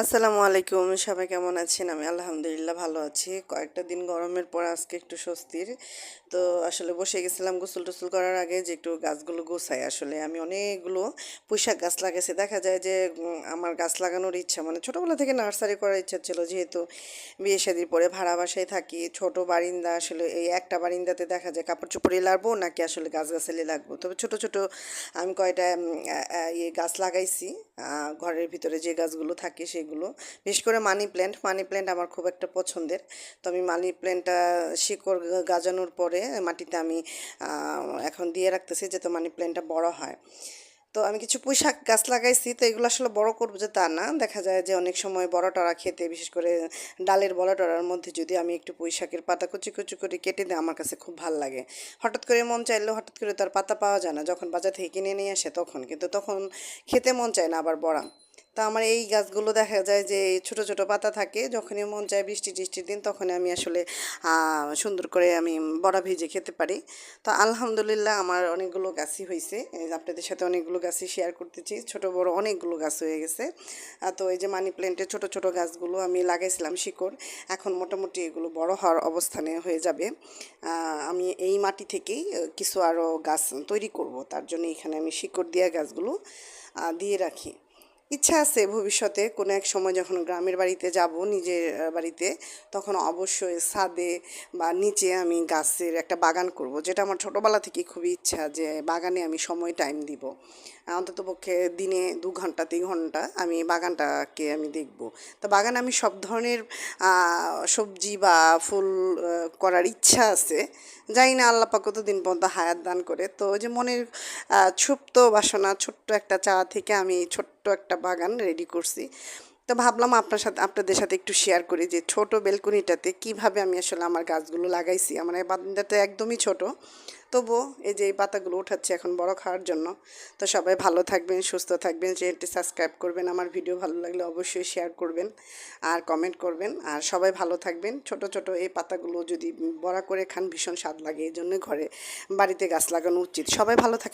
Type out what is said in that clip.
আসসালামু আলাইকুম, সবাই কেমন আছেন? আমি আলহামদুলিল্লাহ ভালো আছি। কয়েকটা দিন গরমের পর আজকে একটু স্বস্তির। তো আসলে বসে গেছিলাম গোসল টোসল করার আগে যে একটু গাছগুলো গোছাই। আসলে আমি অনেকগুলো পুঁইশাক গাছ লাগাইছি। দেখা যায় যে আমার গাছ লাগানোর ইচ্ছা মানে ছোটোবেলা থেকে নার্সারি করার ইচ্ছা ছিল। যেহেতু বিয়ে শাদির পরে ভাড়া বাসায় থাকি, ছোট বারিন্দা, আসলে এই একটা বারিন্দাতে দেখা যায় কাপড় চোপড়ে লাগবো নাকি আসলে গাছ গাছালি লাগবো। তবে ছোট ছোট আমি কয়টা ইয়ে গাছ লাগাইছি। ঘরের ভিতরে যে গাছগুলো থাকে সেগুলো বিশেষ করে মানি প্ল্যান্ট। মানি প্ল্যান্ট আমার খুব একটা পছন্দের। তো আমি মানি প্ল্যান্টটা শিকড় গাজানোর পরে মাটিতে আমি এখন দিয়ে রাখতেছি যাতে মানি প্ল্যান্টটা বড় হয়। তো আমি কিছু পুঁইশাক গাছ লাগাইছি। তো এগুলো আসলে বড় করব যে তা না। দেখা যায় যে অনেক সময় বড় টড়া খেতে, বিশেষ করে ডালের বড় টড়ার মধ্যে যদি আমি একটু পুঁইশাকের পাতা কুচি কুচি করে কেটে দিই, আমার কাছে খুব ভালো লাগে। হঠাৎ করে মন চাইলেও হঠাৎ করে তার পাতা পাওয়া যায় না। যখন বাজার থেকে কিনে নিয়ে আসে তখন। কিন্তু তখন খেতে মন চায় না আবার বড়া। তো আমার এই গাছগুলো দেখা যায় যে ছোট ছোট পাতা থাকে, যখনই মন চায় বৃষ্টি, টিষ্টির দিন তখন আমি আসলে সুন্দর করে আমি বড়া ভেজে খেতে পারি। তো আলহামদুলিল্লাহ আমার অনেকগুলো গাছই হয়েছে আপনাদের সাথে অনেকগুলো গাছই শেয়ার করতেছি, ছোট, বড় অনেকগুলো গাছ হয়ে গেছে। তো এই যে মানি প্ল্যান্টের ছোট ছোট গাছগুলো আমি লাগাইছিলাম শিকড়, এখন মোটামুটি এগুলো বড় হওয়ার অবস্থানে হয়ে যাবে। আমি এই মাটি থেকেই কিছু আরও গাছ তৈরি করব, তার জন্য এখানে আমি শিকড় দেওয়া গাছগুলো দিয়ে রাখি। ইচ্ছা আছে ভবিষ্যতে কোনো এক সময় যখন গ্রামের বাড়িতে যাব নিজের বাড়িতে, তখন অবশ্যই ছাদে বা নিচে আমি গাছের একটা বাগান করব। যেটা আমার ছোটোবেলা থেকে খুবই ইচ্ছা যে বাগানে আমি সময় টাইম দিব। অন্তত পক্ষে দিনে দু ঘণ্টা, তিন ঘণ্টা আমি বাগানটাকে আমি দেখব। তো বাগানে আমি সব ধরনের সবজি বা ফুল করার ইচ্ছা আছে। জানি না আল্লাপা কতদিন পর্যন্ত হায়াত দান করে। তো ওই যে মনের সুপ্ত বাসনা, ছোট্ট একটা চা থেকে আমি এই ছোট্ট একটা বাগান রেডি করছি। তো ভাবলাম আপনার সাথে, আপনাদের সাথে একটু শেয়ার করি যে ছোট বেলকনিটাতে কীভাবে আমি আসলে আমার গাছগুলো লাগাইছি। আমার এই বারান্দাটা একদমই ছোট। তবুও এই যে এই পাতাগুলো উঠাচ্ছে এখন বড় খাওয়ার জন্য। তো সবাই ভালো থাকবেন, সুস্থ থাকবেন, চ্যানেলটি সাবস্ক্রাইব করবেন। আমার ভিডিও ভালো লাগলে অবশ্যই শেয়ার করবেন আর কমেন্ট করবেন। আর সবাই ভালো থাকবেন। ছোট ছোট এই পাতাগুলো যদি বড়া করে খান, ভীষণ স্বাদ লাগে। এই জন্য ঘরে বাড়িতে গাছ লাগানো উচিত। সবাই ভালো থাকে